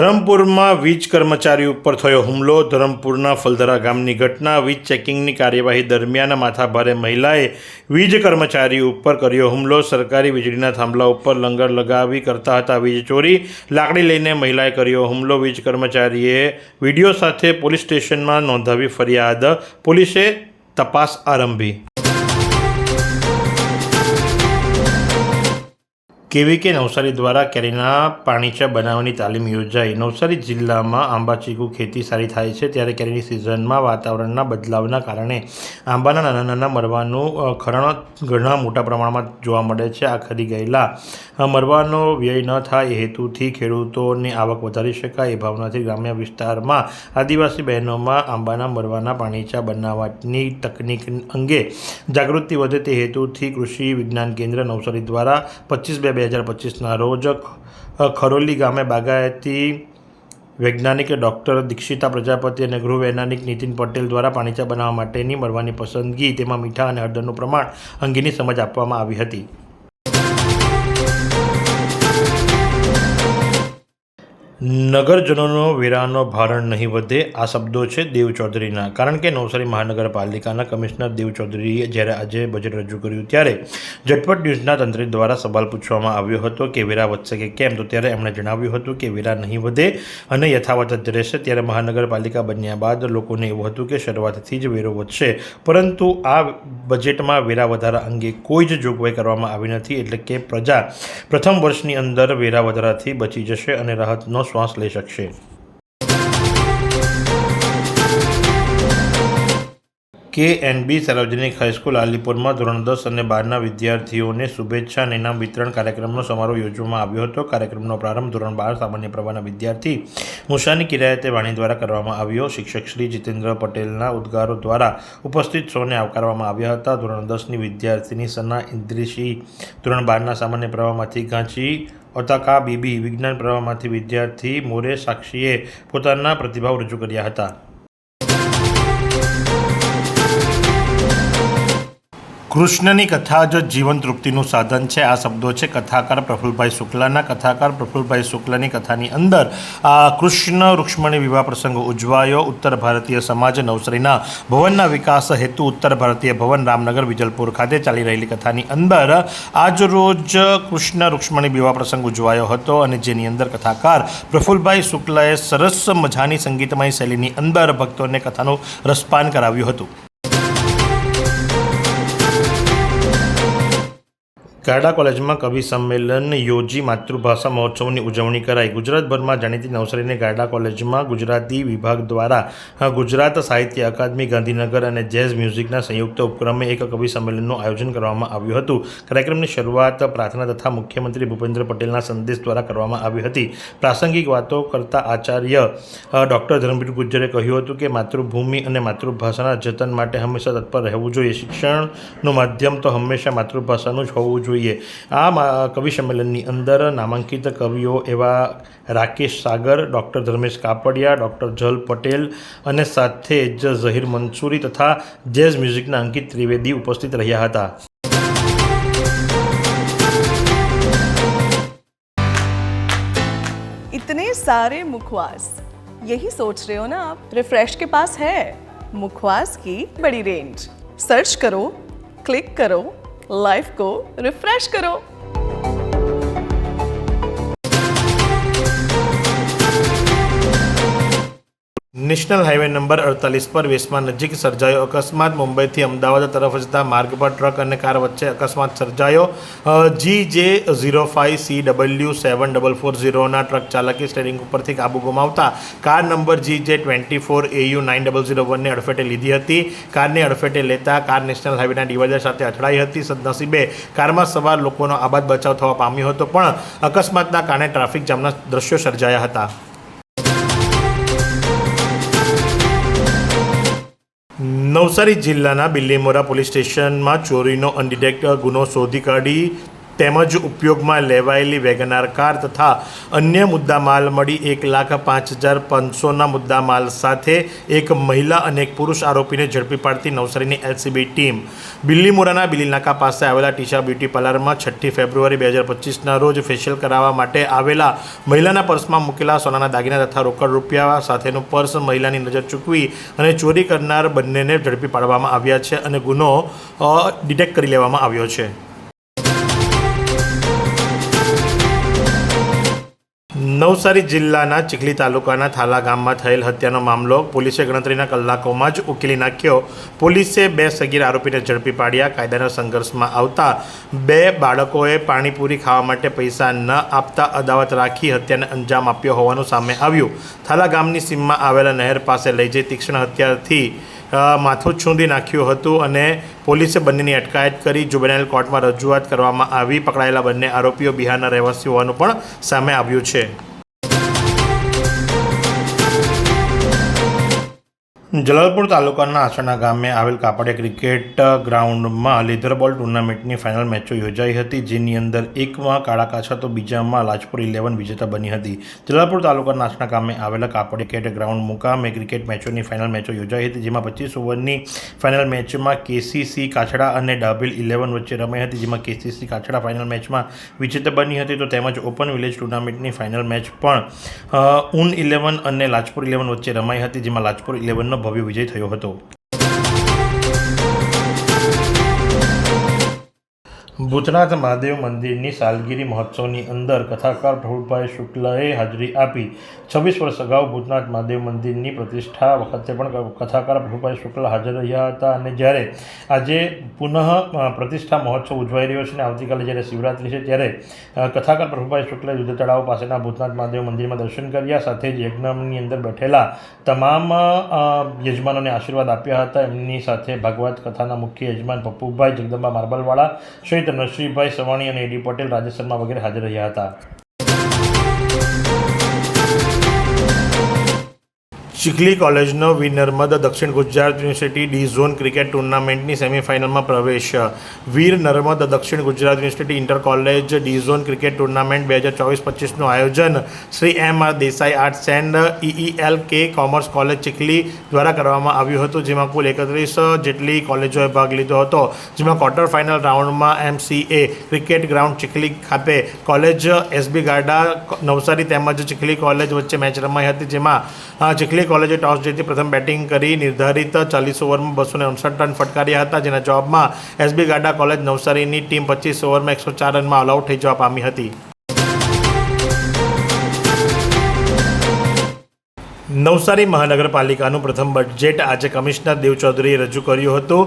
ધરમપુરમાં વીજ કર્મચારી ઉપર થયો હુમલો. ધરમપુરના ફલધરા ગામની ઘટના. વીજ ચેકિંગની કાર્યવાહી દરમિયાન માથાભારે મહિલાએ વીજ કર્મચારી ઉપર કર્યો હુમલો. સરકારી વીજળીના થાંભલા ઉપર લંગર લગાવી કરતા હતા વીજ ચોરી. લાકડી લઈને મહિલાએ કર્યો હુમલો. વીજ કર્મચારીએ વીડિયો સાથે પોલીસ સ્ટેશનમાં નોંધાવી ફરિયાદ. પોલીસે તપાસ આરંભી. કેવીકે નવસારી દ્વારા કેરીના પાણીચા બનાવવાની તાલીમ યોજાઈ. નવસારી જિલ્લામાં આંબા ચીકુ ખેતી સારી થાય છે ત્યારે કેરીની સિઝનમાં વાતાવરણના બદલાવના કારણે આંબાના નાના નાના મરવાનું ખરણ ઘણા મોટા પ્રમાણમાં જોવા મળે છે. આ ખરી ગયેલા મરવાનો વ્યય ન થાય એ હેતુથી ખેડૂતોની આવક વધારી શકાય એ ભાવનાથી ગ્રામ્ય વિસ્તારમાં આદિવાસી બહેનોમાં આંબાના મરવાના પાણીચા બનાવવાની તકનીક અંગે જાગૃતિ વધે તે હેતુથી કૃષિ વિજ્ઞાન કેન્દ્ર નવસારી દ્વારા પચીસ બે બે હજાર પચીસના રોજ ખરોલી ગામે બાગાયતી વૈજ્ઞાનિક ડૉક્ટર દીક્ષિતા પ્રજાપતિ અને ગૃહ વૈજ્ઞાનિક નીતિન પટેલ દ્વારા પાણીચા બનાવવા માટેની મળવાની પસંદગી, તેમાં મીઠા અને હળદરનું પ્રમાણ અંગેની સમજ આપવામાં આવી હતી. નગરજનોનો વેરાનો ભારણ નહીં વધે, આ શબ્દો છે દેવ ચૌધરીના કારણ કે નવસારી મહાનગરપાલિકાના કમિશનર દેવ ચૌધરીએ જ્યારે આજે બજેટ રજૂ કર્યું ત્યારે ઝટપટ ન્યૂઝના તંત્રી દ્વારા સવાલ પૂછવામાં આવ્યો હતો કે વેરા વધશે કે કેમ? તો ત્યારે એમણે જણાવ્યું હતું કે વેરા નહીં વધે અને યથાવત જ રહેશે. ત્યારે મહાનગરપાલિકા બન્યા બાદ લોકોને એવું હતું કે શરૂઆતથી જ વેરો વધશે. પરંતુ આ બજેટમાં વેરા વધારા અંગે કોઈ જ જોગવાઈ કરવામાં આવી નથી. એટલે કે પ્રજા પ્રથમ વર્ષની અંદર વેરા વધારાથી બચી જશે અને રાહતનો શ્વાસ લઈ શકશે કે એન બી સાર્વજનિક હાઈસ્કૂલ આલીપુરમાં ધોરણ દસ અને બારના વિદ્યાર્થીઓને શુભેચ્છા અને ઇનામ વિતરણ કાર્યક્રમનો સમારોહ યોજવામાં આવ્યો હતો. કાર્યક્રમનો પ્રારંભ ધોરણ બાર સામાન્ય પ્રવાહના વિદ્યાર્થી મુશાની કિરાયતે વાણી દ્વારા કરવામાં આવ્યો. શિક્ષક શ્રી જીતેન્દ્ર પટેલના ઉદ્ગારો દ્વારા ઉપસ્થિત સૌને આવકારવામાં આવ્યા હતા. ધોરણ દસની વિદ્યાર્થીની સના ઇન્દ્રિશી ધોરણ બારના સામાન્ય પ્રવાહમાંથી ગાંચી ઓતાકા બીબી વિજ્ઞાન પ્રવાહમાંથી વિદ્યાર્થી મોરે સાક્ષીએ પોતાના પ્રતિભાવ રજૂ કર્યા હતા. કૃષ્ણની કથા જ જીવન તૃપ્તિનું સાધન છે, આ શબ્દો છે કથાકાર પ્રફુલભાઈ શુક્લાના. કથાકાર પ્રફુલભાઈ શુક્લાની કથાની અંદર, આ કૃષ્ણ રૂક્ષ્મણી વિવાહ પ્રસંગ ઉજવાયો. ઉત્તર ભારતીય સમાજ નવસરીના ભવનના વિકાસ હેતુ ઉત્તર ભારતીય ભવન રામનગર વિજલપુર ખાતે ચાલી રહેલી કથાની અંદર, આજરોજ કૃષ્ણ રૂક્ષ્મણી વિવાહ પ્રસંગ ઉજવાયો હતો અને જેની અંદર કથાકાર પ્રફુલભાઈ શુક્લાએ સરસ મજાની સંગીતમય શૈલીની અંદર ભક્તોને કથાનું રસપાન કરાવ્યું હતું. ગાડા કોલેજમાં કવિ સંમેલન, યોજી માતૃભાષા મહોત્સવની ઉજવણી કરાઈ. ગુજરાતભરમાં જાણીતી નવસારીને ગાડા કોલેજમાં ગુજરાતી વિભાગ દ્વારા ગુજરાત સાહિત્ય અકાદમી, ગાંધીનગર અને જેઝ મ્યુઝિકના સંયુક્ત ઉપક્રમે એક કવિ સંમેલનનું આયોજન કરવામાં આવ્યું હતું. કાર્યક્રમની શરૂઆત પ્રાર્થના તથા મુખ્યમંત્રી ભૂપેન્દ્ર પટેલના સંદેશ દ્વારા કરવામાં આવી હતી. પ્રાસંગિક વાતો કરતા આચાર્ય ડૉક્ટર ધર્મવીર ગુજ્જરે કહ્યું હતું કે, માતૃભૂમિ અને માતૃભાષાના જતન માટે હંમેશા તત્પર રહેવું જોઈએ. શિક્ષણનું માધ્યમ તો હંમેશા માતૃભાષાનું જ હોવું જોઈએ. આ મા- કવિ સંમેલનની અંદર નામાંકિત કવિઓ એવા રાકેશ સાગર ડૉક્ટર ધર્મેશ કાપડિયા ડૉક્ટર જલ પટેલ અને સાથે જ ઝહીર મંસૂરી તથા જેઝ મ્યુઝિકના અંકિત ત્રિવેદી ઉપસ્થિત રહ્યા હતા इतने सारे मुखवास यही सोच रहे हो ना आप रिफ्रेश के पास है मुखवास की बड़ी रेंज सर्च करो क्लिक करो લાઈફ કો રિફ્રેશ કરો. નેશનલ હાઈવે નંબર અડતાલીસ પર વેસમાં નજીક સર્જાયો. અકસ્માત મુંબઈથી અમદાવાદ તરફ જતા માર્ગ પર ટ્રક અને કાર વચ્ચે અકસ્માત સર્જાયો. G J zero five C W seven double four ઝીરોના ટ્રક ચાલકે સ્ટેરિંગ ઉપરથી કાબુ ગુમાવતા car number G J twenty four AU nine double zero વનને અડફેટે લીધી હતી. કારને અડફેટે લેતા કાર નેશનલ હાઈવેના ડિવાઈડર સાથે અથડાઈ હતી. સદનસીબે કારમાં સવાર લોકોનો આબાદ બચાવ થવા પામ્યો હતો, પણ અકસ્માતના કારણે ટ્રાફિક જામના દ્રશ્યો સર્જાયા હતા. નવસારી જિલ્લાના બિલ્લીમોરા પોલીસ સ્ટેશનમાં ચોરીનો અનડિટેક્ટ ગુનો શોધી કાઢી તેમજ ઉપયોગમાં લેવાયેલી વેગનાર કાર તથા અન્ય મુદ્દામાલ મળી એક લાખ પાંચ હજાર પાંચસોના મુદ્દામાલ સાથે એક મહિલા અને એક પુરુષ આરોપીને ઝડપી પાડતી નવસારીની એલસીબી ટીમ. બિલ્લીમોરાના બિલીનાકા પાસે આવેલા ટીશા બ્યુટી પાર્લરમાં છઠ્ઠી ફેબ્રુઆરી બે હજાર પચીસના રોજ ફેશિયલ કરાવવા માટે આવેલા મહિલાના પર્સમાં મૂકેલા સોનાના દાગીના તથા રોકડ રૂપિયા સાથેનું પર્સ મહિલાની નજર ચૂકવી અને ચોરી કરનાર બંનેને ઝડપી પાડવામાં આવ્યા છે અને ગુનો ડિટેક્ટ કરી લેવામાં આવ્યો છે. નવસારી જિલ્લાના ચીખલી તાલુકાના થાલા ગામમાં થયેલ હત્યાનો મામલો પોલીસે ગણતરીના કલાકોમાં જ ઉકેલી નાખ્યો. પોલીસે બે સગીર આરોપીને ઝડપી પાડ્યા. કાયદાના સંઘર્ષમાં આવતા બે બાળકોએ પાણીપુરી ખાવા માટે પૈસા ન આપતા અદાવત રાખી હત્યાને અંજામ આપ્યો હોવાનું સામે આવ્યું. થાલા ગામની સીમમાં આવેલા નહેર પાસે લઈ જઈ તીક્ષ્ણ હત્યાથી માથું છૂંદી નાખ્યું હતું અને પોલીસે બંનેની અટકાયત કરી જુબેનાઇલ કોર્ટમાં રજૂઆત કરવામાં આવી. પકડાયેલા બંને આરોપીઓ બિહારના રહેવાસી હોવાનું પણ સામે આવ્યું છે. જલાલપુર તાલુકાના આસણા ગામે આવેલ કાપડિયા ક્રિકેટ ગ્રાઉન્ડમાં લીધરબોલ ટુર્નામેન્ટની ફાઇનલ મેચો યોજાઈ હતી, જેની અંદર એકમાં કાળા કાછા તો બીજામાં લાજપુર ઇલેવન વિજેતા બની હતી. જલાલપુર તાલુકાના આસણા ગામે આવેલા કાપડિયા ક્રિકેટ ગ્રાઉન્ડ મુકામે ક્રિકેટ મેચોની ફાઇનલ મેચો યોજાઈ હતી, જેમાં પચીસ ઓવરની ફાઇનલ મેચમાં કેસીસી કાછડા અને ડાબિલ ઇલેવન વચ્ચે રમાઈ હતી, જેમાં કેસીસી કાછડા ફાઇનલ મેચમાં વિજેતા બની હતી. તો તેમજ ઓપન વિલેજ ટુર્નામેન્ટની ફાઇનલ મેચ પણ ઉન ઇલેવન અને લાજપુર ઇલેવન વચ્ચે રમાઈ હતી, જેમાં લાજપુર ઇલેવનનો ભવ્ય વિજય થયો હતો. ભૂતનાથ મહાદેવ મંદિરની સાલગીરી મહોત્સવની અંદર કથાકાર પ્રભુભાઈ શુક્લએ હાજરી આપી. છવ્વીસ વર્ષ અગાઉ ભૂતનાથ મહાદેવ મંદિરની પ્રતિષ્ઠા વખતે પણ કથાકાર પ્રભુભાઈ શુક્લ હાજર રહ્યા હતા અને જ્યારે આજે પુનઃ પ્રતિષ્ઠા મહોત્સવ ઉજવાઈ રહ્યો છે અને આવતીકાલે જ્યારે શિવરાત્રિ છે ત્યારે કથાકાર પ્રભુભાઈ શુક્લે યુદ્ધ તળાવ પાસેના ભૂતનાથ મહાદેવ મંદિરમાં દર્શન કર્યા. સાથે જ યજ્ઞની અંદર બેઠેલા તમામ યજમાનોને આશીર્વાદ આપ્યા હતા. એમની સાથે ભાગવત કથાના મુખ્ય યજમાન પપ્પુભાઈ જગદંબા માર્બલવાળા સહિત નરસિંહભાઈ સવાણી અને એડી પટેલ રાજેશ શર્મા વગેરે હાજર રહ્યા હતા. ચીખલી કોલેજનો વિનર મદ Dakshin Gujarat university D zone cricket ટુર્નામેન્ટની સેમિફાઇનલમાં પ્રવેશ. Veer Narmad Dakshin Gujarat university inter college D zone cricket tournament બે હજાર ચોવીસ પચીસનું આયોજન Shri M R Desai arts and ઈઈએલ કે કોમર્સ કોલેજ ચીખલી દ્વારા કરવામાં આવ્યું હતું, જેમાં કુલ એકત્રીસ જેટલી કોલેજોએ ભાગ લીધો હતો. જેમાં ક્વાર્ટર ફાઇનલ રાઉન્ડમાં એમસીએ ક્રિકેટ ગ્રાઉન્ડ ચીખલી ખાતે કોલેજ એસબી ગાર્ડા નવસારી તેમજ ચીખલી કોલેજ વચ્ચે મેચ રમાઈ હતી. જેમાં ચીખલી કોલેજે ટોસ જીતી પ્રથમ બેટિંગ કરી નિર્ધારિત ચાલીસ ઓવરમાં બસો ને અડસઠ રન ફટકાર્યા હતા, જેના જવાબમાં એસબી ગાડા કોલેજ નવસારીની ટીમ પચીસ ઓવરમાં એકસો ચાર રનમાં ઓલઆઉટ થઈ જવા પામી હતી. નવસારી મહાનગરપાલિકાનું પ્રથમ બજેટ આજે કમિશનર દેવ ચૌધરીએ રજૂ કર્યું હતું.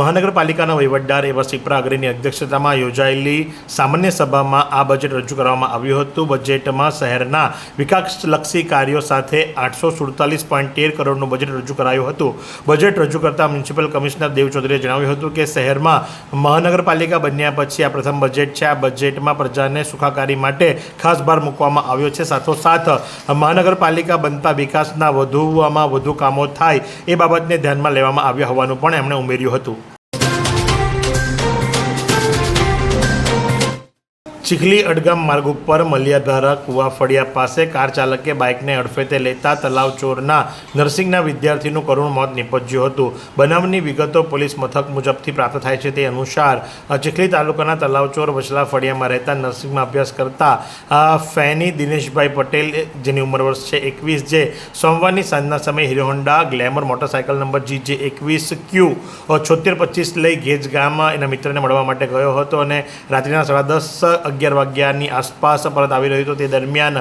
મહાનગરપાલિકાના વહીવટદાર એવા સિપ્રા અગ્રીની અધ્યક્ષતામાં યોજાયેલી સામાન્ય સભામાં આ બજેટ રજૂ કરવામાં આવ્યું હતું. બજેટમાં શહેરના વિકાસલક્ષી કાર્યો સાથે આઠસો સુડતાલીસ પોઈન્ટ તેર કરોડનું બજેટ રજૂ કરાયું હતું. બજેટ રજૂ કરતા મ્યુનિસિપલ કમિશનર દેવ ચૌધરીએ જણાવ્યું હતું કે શહેરમાં મહાનગરપાલિકા બન્યા પછી આ પ્રથમ બજેટ છે. આ બજેટમાં પ્રજાને સુખાકારી માટે ખાસ ભાર મૂકવામાં આવ્યો છે. સાથોસાથ મહાનગરપાલિકા બનતા વિકાસના વધુમાં વધુ કામો થાય એ બાબતને ધ્યાનમાં લેવામાં આવ્યા હોવાનું પણ એમણે ઉમેર્યું હતું. ચીખલી અડગામ માર્ગ ઉપર મલિયાધારા કુવાફળિયા પાસે કાર ચાલકે બાઇકને અડફેતે લેતા તલાવ ચોરના નર્સિંગના વિદ્યાર્થીનું કરુણ મોત નિપજ્યું હતું. બનાવની વિગતો પોલીસ મથક મુજબથી પ્રાપ્ત થાય છે તે અનુસાર ચીખલી તાલુકાના તલાવચોર વચલા ફળિયામાં રહેતા નર્સિંગમાં અભ્યાસ કરતા ફેની દિનેશભાઈ પટેલ, જેની ઉંમર વર્ષ છે એકવીસ, જે સોમવારની સાંજના સમયે Hero Honda Glamour motorcycle number G, J એકવીસ ક્યુ છોતેર પચીસ લઈ ગેજ ગામ એના મિત્રને મળવા માટે ગયો હતો અને રાત્રિના સાડા દસ અગિયાર વાગ્યાની આસપાસ પરત આવી રહ્યો હતો. તે દરમિયાન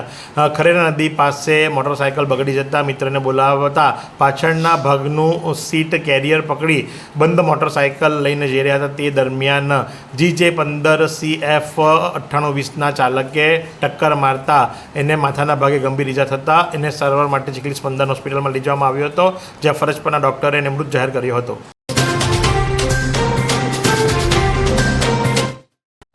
ખરેરા નદી પાસે મોટરસાયકલ બગડી જતા મિત્રને બોલાવતા પાછળના ભાગનું સીટ કેરિયર પકડી બંધ મોટરસાયકલ લઈને જઈ રહ્યા હતા. તે દરમિયાન, જી જે પંદર સી એફ અઠ્ઠાણું વીસના ચાલકે ટક્કર મારતા એને માથાના ભાગે ગંભીર ઈજા થતાં એને સારવાર માટે ચીખલી સ્પંદન હોસ્પિટલમાં લઈ જવામાં આવ્યો હતો, જ્યાં ફરજ પરના ડૉક્ટરે એને મૃત જાહેર કર્યો હતો.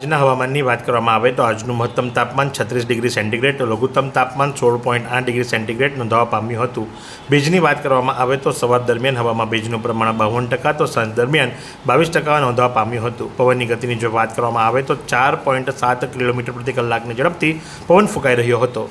આજના હવામાનની વાત કરવામાં આવે તો આજનું મહત્તમ તાપમાન છત્રીસ ડિગ્રી સેન્ટીગ્રેડ લઘુત્તમ તાપમાન સોળ પોઈન્ટ આઠ ડિગ્રી સેન્ટીગ્રેડ નોંધાવા પામ્યું હતું. ભેજની વાત કરવામાં આવે તો સવાર દરમિયાન હવામાં ભેજનું પ્રમાણ બાવન ટકા તો સાંજ દરમિયાન બાવીસ ટકા નોંધવા પામ્યું હતું. પવનની ગતિની જો વાત કરવામાં આવે તો ચાર પોઈન્ટ સાત કિલોમીટર પ્રતિ કલાકની ઝડપથી પવન ફૂંકાઈ રહ્યો હતો.